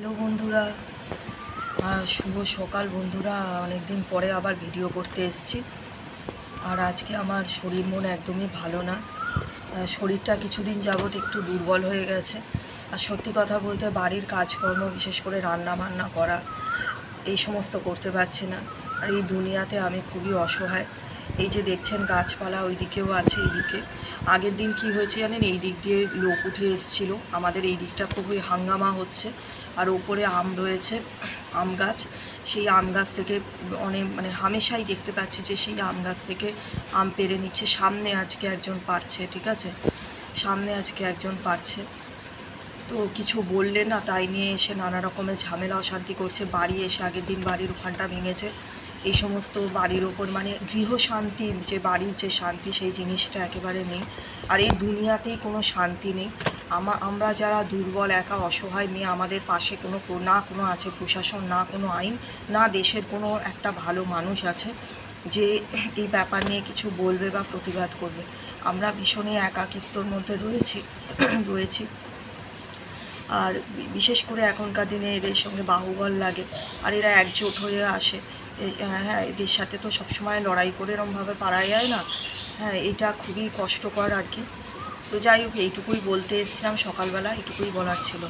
Hello বন্ধুরা শুভ সকাল বন্ধুরা, অনেকদিন পরে আবার ভিডিও করতে এসেছি। আর আজকে আমার শরীর মন একদমই ভালো না। শরীরটা কিছুদিন যাবৎ একটু দুর্বল হয়ে গেছে। আর সত্যি কথা বলতে বাড়ির কাজকর্ম, বিশেষ করে রান্না বান্না করা, এই সমস্ত করতে পারছি না। আর এই দুনিয়াতে আমি খুবই অসহায়। এই যে দেখছেন গাছপালা ওই দিকেও আছে এইদিকে আগের দিন কি হয়েছে জানেন? এই দিক দিয়ে লোক উঠে এসেছিল। আমাদের এই দিকটা খুবই হাঙ্গামা হচ্ছে। আর ওপরে আম রয়েছে, আম গাছ। সেই আম গাছ থেকে অনেক মানে হামেশাই দেখতে পাচ্ছি যে সেই আম গাছ থেকে আম পেরে নিচ্ছে। সামনে আজকে একজন পারছে, ঠিক আছে? সামনে আজকে একজন পারছে। তো কিছু বললে না, তাই নিয়ে এসে নানা রকমের ঝামেলা, অশান্তি করছে। বাড়ি এসে আগের দিন বাড়ির ওখানটা ভেঙেছে। এই সমস্ত বাড়ির ওপর মানে গৃহ শান্তি যে বাড়ির যে শান্তি, সেই জিনিসটা একেবারে নেই। আর এই দুনিয়াতেই কোনো শান্তি নেই। আমা, আমরা যারা দুর্বল, একা, অসহায় মেয়ে, আমাদের পাশে কোনো, না কোনো আছে প্রশাসন, না কোনো আইন, না দেশের কোনো একটা ভালো মানুষ আছে যে এই ব্যাপার নিয়ে কিছু বলবে বা প্রতিবাদ করবে। আমরা ভীষণই একাকিত্বর মধ্যে রয়েছি রয়েছি। আর বিশেষ করে এখনকার দিনে এদের সঙ্গে বাহুবল লাগে। আর এরা একজোট হয়ে আসে। হ্যাঁ হ্যাঁ এদের সাথে তো সবসময় লড়াই করে এরমভাবে পারা যায় না। হ্যাঁ এটা খুবই কষ্টকর আর কি। তো যাই হোক, এইটুকুই বলতে এসছিলাম সকালবেলা এইটুকুই বলার ছিল।